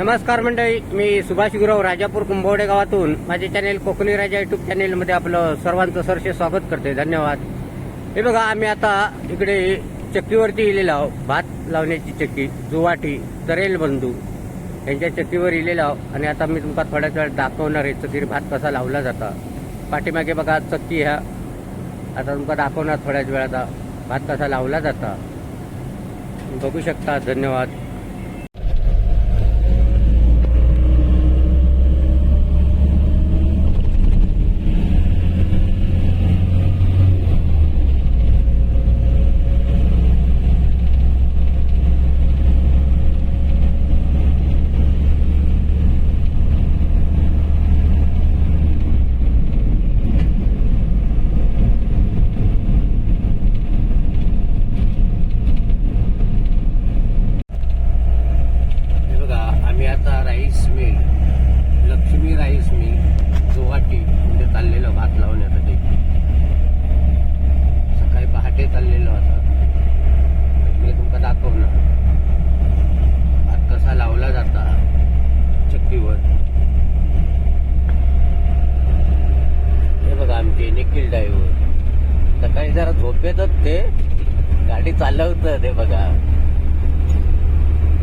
नमस्कार मंडळी मी सुभाष गुरव राजापूर कुंभवडे गावातून. माझे चॅनेल कोकणी राजा युट्यूब चॅनेलमध्ये आपलं सर्वांचं सरसे स्वागत करते धन्यवाद. हे बघा आम्ही आता इकडे चक्कीवरती इलेलो आहोत. भात लावण्याची चक्की जुवाटी तरेल बंधू यांच्या चक्कीवर इलेलो आहोत. आणि आता मी तुमका थोड्याच वेळ दाखवणार आहे चक्कीवर भात कसा लावला जाता. पाठीमागे बघा चक्की ह्या आता तुमका दाखवणार थोड्याच वेळात भात कसा लावला जाता. बघू शकता धन्यवाद हे बघा आम्ही आता rice mill Lakshmi rice mill Guwahati म्हणजे चाललेलो भात लावण्यासाठी सकाळी पहाटे चाललेलो आता मी तुमका दाखवणार भात कसा लावला जाता चक्कीवर हे बघा आमचे निखिल ड्रायव्हर सकाळी जरा झोपेतच ते गाडी चालवतं ते बघा.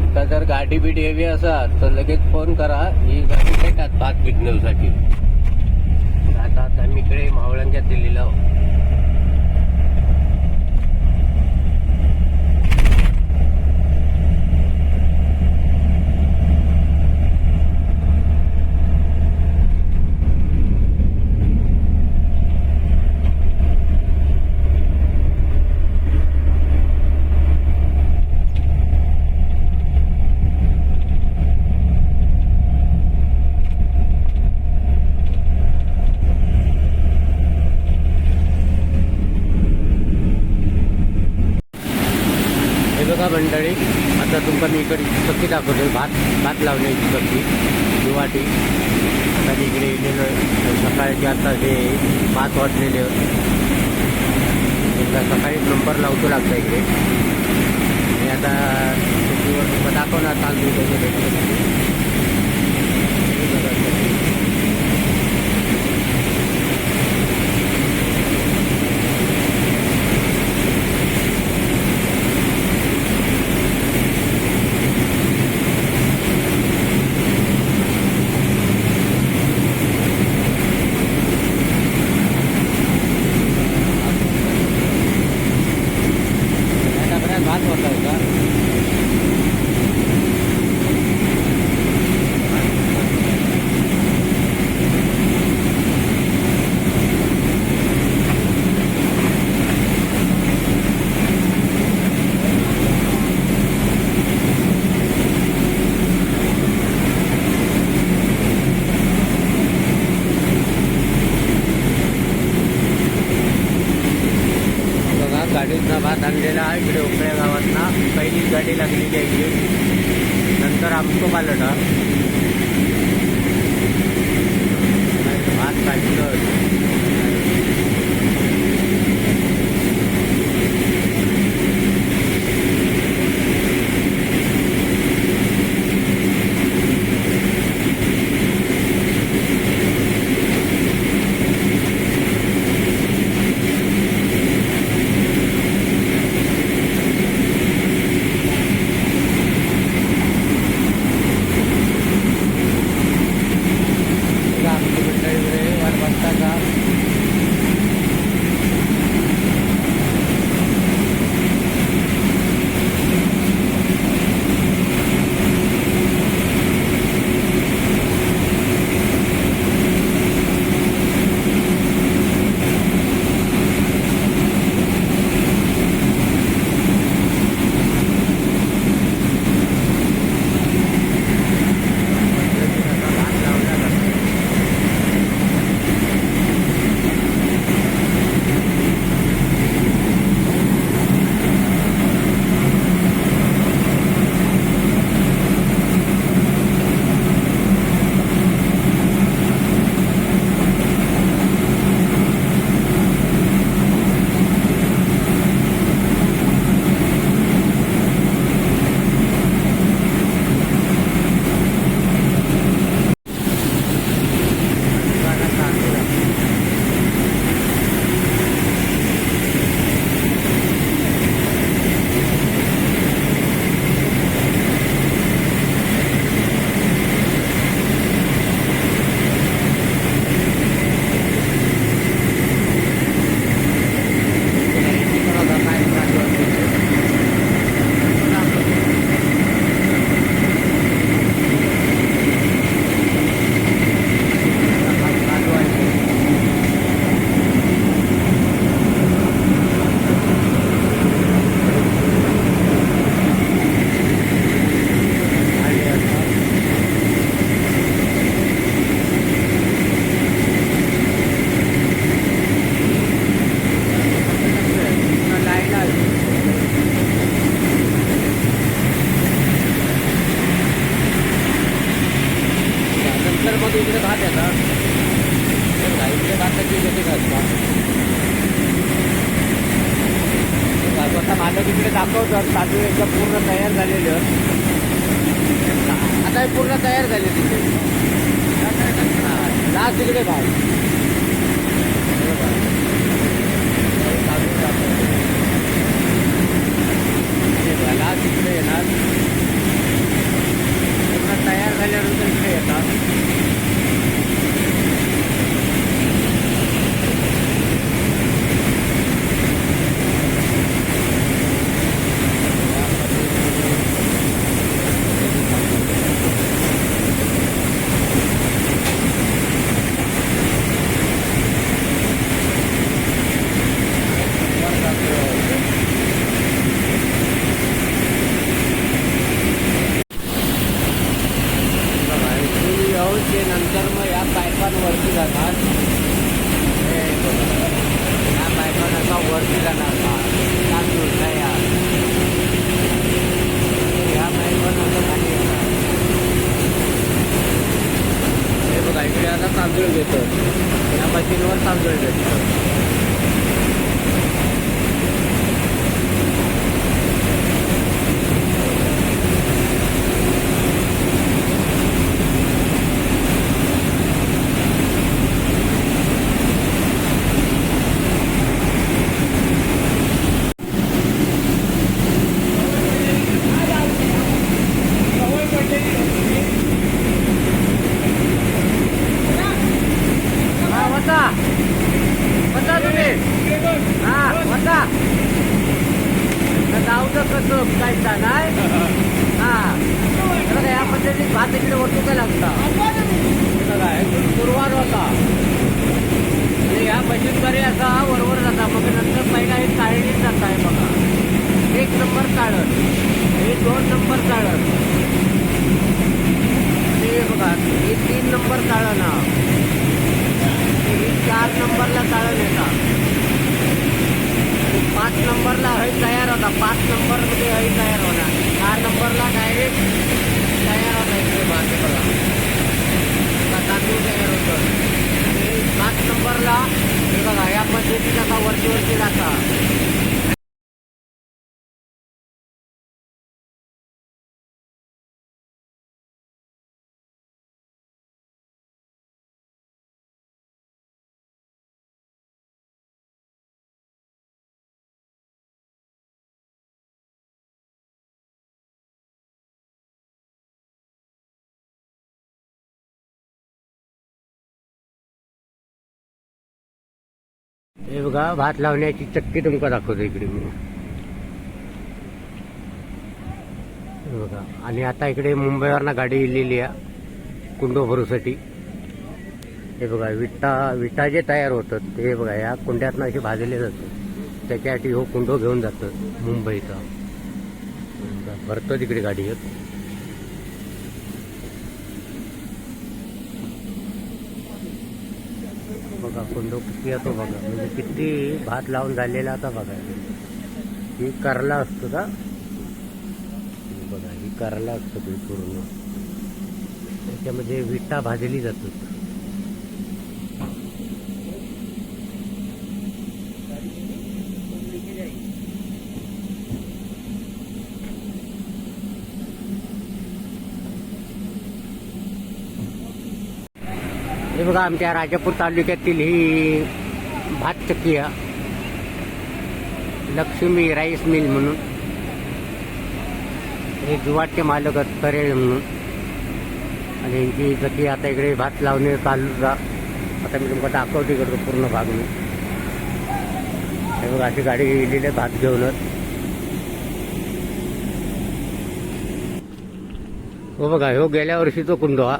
आता जर गाडी बिडी हवी असाल तर लगेच फोन करा. ही गाडी भेटात पाच विकण्यासाठी आता आता आम्ही इकडे मावळांच्या दिल्लीला मंडळी आता तुमका मी इकडे चक्की दाखवतो भात भात लावण्याची चक्की. गुवाहाटी आता मी इकडे येलेलो सकाळचे आता जे भात वाटलेले. एकदा सकाळी नंबर लावतो लागतं इकडे. आणि आता चक्कीवर तुम्हाला दाखवणार तांदूळ कसे भेटले हे बघा चक्की. आता बऱ्याच भात होता का बघा गाडीचा भात आणलेला आहे इकडे उकड्या गावातना पहिलीच गाडी लागलेली आहे इकडे नंतर आमचं पालटा. ना भात येतात येते बघा, आता माझं तिकडे दाखवतात तांदूळ एकदा पूर्ण तयार झालेलं आता हे पूर्ण तयार झाले तिकडे लास्ट तिकडे भाव लास्ट इकडे येणार पूर्ण तयार झाल्यानंतर इकडे येतात. हे बघा भात लावण्याची चक्की तुमका दाखवतो इकडे मी. बघा आणि आता इकडे मुंबईवरनं गाडी इलेली आहे कुंडो भरूसाठी. हे बघा विटा विटा जे तयार होतात ते बघा या कुंड्यातनं असे भाजले जातात. त्याच्यासाठी हो कुंडो घेऊन जातात मुंबईचा भरतो तिकडे गाडी येत बघा कुंडो किती येतो बघा. म्हणजे किती भात लावून झालेला आता बघा. ही करला असतो का? बघा ही करला असतो पूर्ण. त्याच्यामध्ये विटा भाजली जातो हे बघा आमच्या राजापूर तालुक्यातील ही भात चक्की आहे लक्ष्मी राईस मिल म्हणून. हे जुवाटचे मालक करेल म्हणून. आणि यांची चक्की आता इकडे भात लावणे चालू जा. आता मी तुमका दाखवते करतो पूर्ण भाग मी. हे बघा अशी गाडी गेलेली आहे भात घेऊनच हो बघा हो गेल्या वर्षीचा कुंडो हा.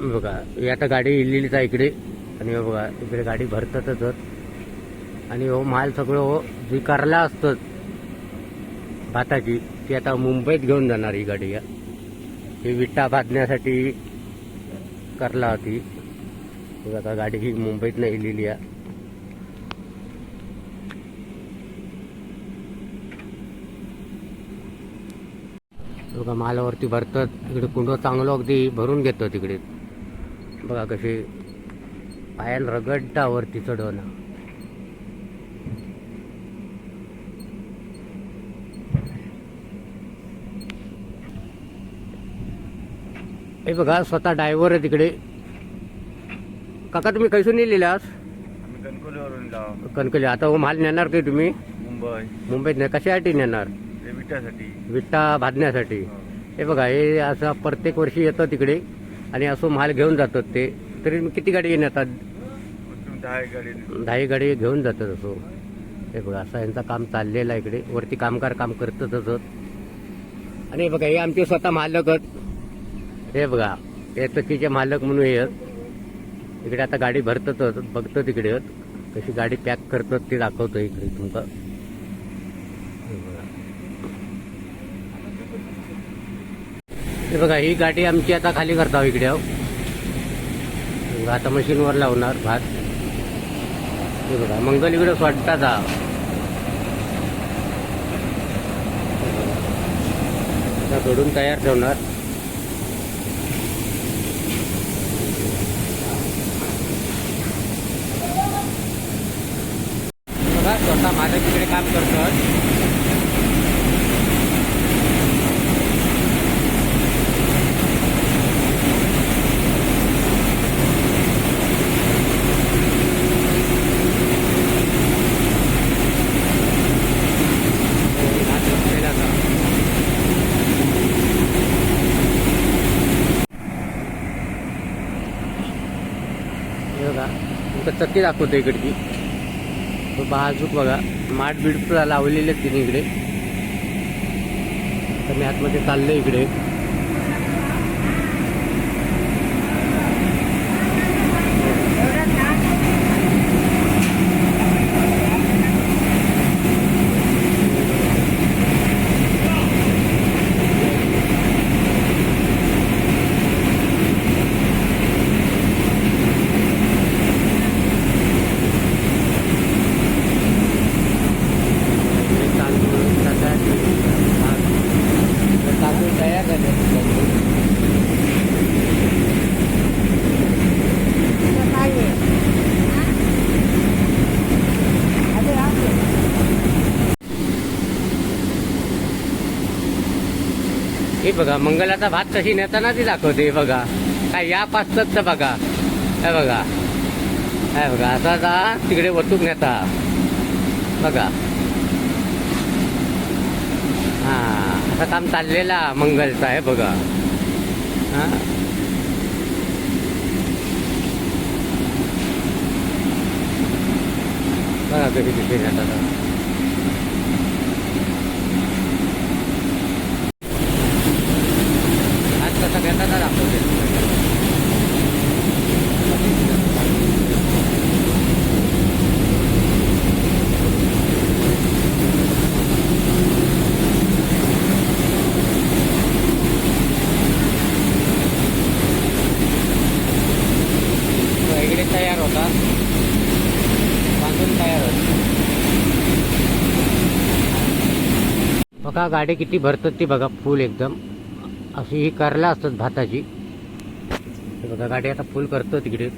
बघा ही आता गाडी इलेलीच आहे इकडे. आणि हो बघा इकडे गाडी भरतातच आणि हो माल सगळं हो जी करला भाताची. ती आता मुंबईत घेऊन जाणार ही गाडी या. ही विटा बांधण्यासाठी करला होती. आता गाडी ही मुंबईत नाही इलेली आहे बघा मालावरती भरतात. इकडे कुंड चांगलं अगदी भरून घेतो तिकडे बघा कशी पायान रगडता वरती चढवणं. हे बघा स्वतः ड्रायव्हर आहे तिकडे. काका तुम्ही कैसून जाऊ कणकली आता हो माल नेणार काही तुम्ही? मुंबई. मुंबईत नाही. कशासाठी नेणार? ते विट्यासाठी. विट्टा भाजण्यासाठी. हे बघा हे असं प्रत्येक वर्षी येतं तिकडे. आणि असं माल घेऊन जातात ते. तरी किती गाडी तुम्ही दहा गाडी घेऊन जातात असं. हे बघा असं यांचं काम चाललेलं आहे इकडे. वरती कामगार काम करतच असत आणि हे बघा हे आमचे स्वतः मालक आहेत. हे बघा हे चक्कीचे मालक म्हणून हे. इकडे आता गाडी भरतच बघतो तिकडे. कशी गाडी पॅक करतात ते दाखवतो इकडे तुमका हे बघा. हे बघा ही गाडी आमची आता खाली करता हो इकडे हो. आता मशीनवर लावणार भात. हे बघा मंगल इकडे वाटतात जा आता घडून तयार ठेवणार. बघा स्वतः माझ्या तिकडे काम करतो हात बसलेला का? हे बघा तुमचं चक्की दाखवतो इकडची. बाजूक बघा माठ बीड लावलेले आहेत तिने इकडे. तर मी आतमध्ये चाललंय इकडे तांदूळ तांदळाचे भात. तर तांदूळ तयार झाले हे बघा मंगलाचा भात कशी नेताना ती दाखवते बघा. काय या पाचच बघा. हे बघा. हे बघा असा आता तिकडे वतूक नेता. बघा. हा असं काम चाललेला मंगलचा आहे बघा. हा? बघा कधी तिथे नेता आज कसं घेतात दाखवते इकडे तयार होता बांधून तयार होता बघा गाडी किती भरतात ती बघा फुल एकदम. अशी ही करला असतात भाताची. बघा गाडी आता फुल करतो तिकडे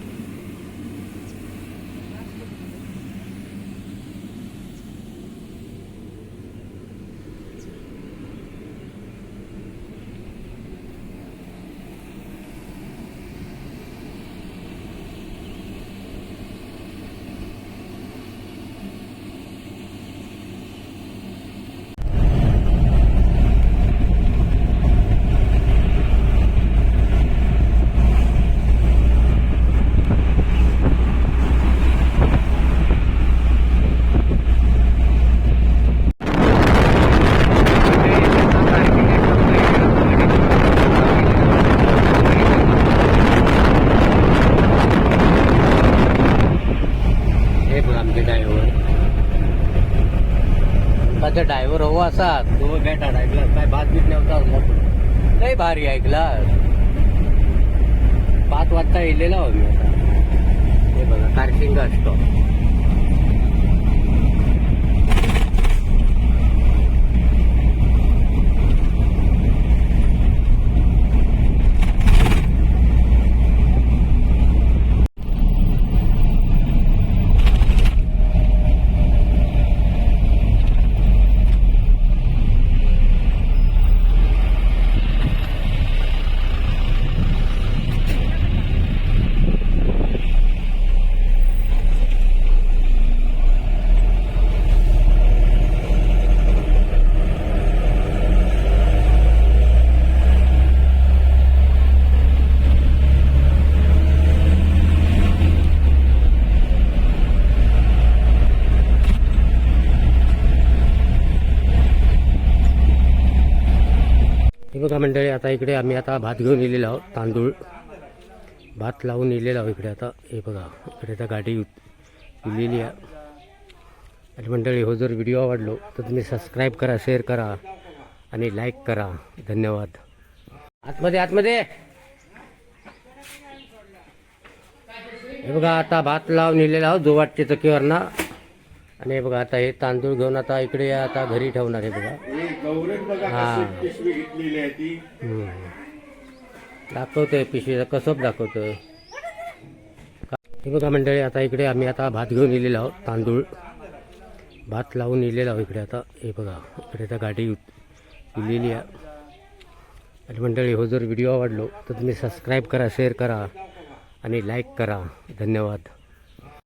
हे बघ आमचे ड्रायव्हर माझा ड्रायव्हर असा तो बेटा ऐकलास काय भात बीत नव्हता लय भारी ऐकलास. पाच वाजता येलेला हो मी आता हे बघा कारशिंग असतो. बघा मंडळी आता इकडे आम्ही आता भात घेऊन इलेलो आहोत तांदूळ. भात लावून इलेलो आहोत इकडे आता. हे बघा इकडे आता गाडी इलेली आहे. आणि मंडळी हो जर व्हिडिओ आवडलो तर तुम्ही सबस्क्राईब करा शेअर करा आणि लाईक करा. धन्यवाद. आतमध्ये आतमध्ये. हे बघा आता भात लावून इलेला आहोत जोवाटच्या चकीवर ना आणि हे बघा आता हे तांदूळ घेऊन आता इकडे आता घरी ठेवणार आहे बघा. हा. दाखवतोय पिशवीचा कसब दाखवतोय? हे बघा मंडळी आता इकडे आम्ही आता भात घेऊन इलेलो आहोत तांदूळ. भात लावून इलेलो आहोत इकडे आता. हे बघा इकडे आता गाडी इलेली आहे. आणि मंडळी हो जर व्हिडिओ आवडलो तर तुम्ही सबस्क्राईब करा शेअर करा आणि लाईक करा. धन्यवाद.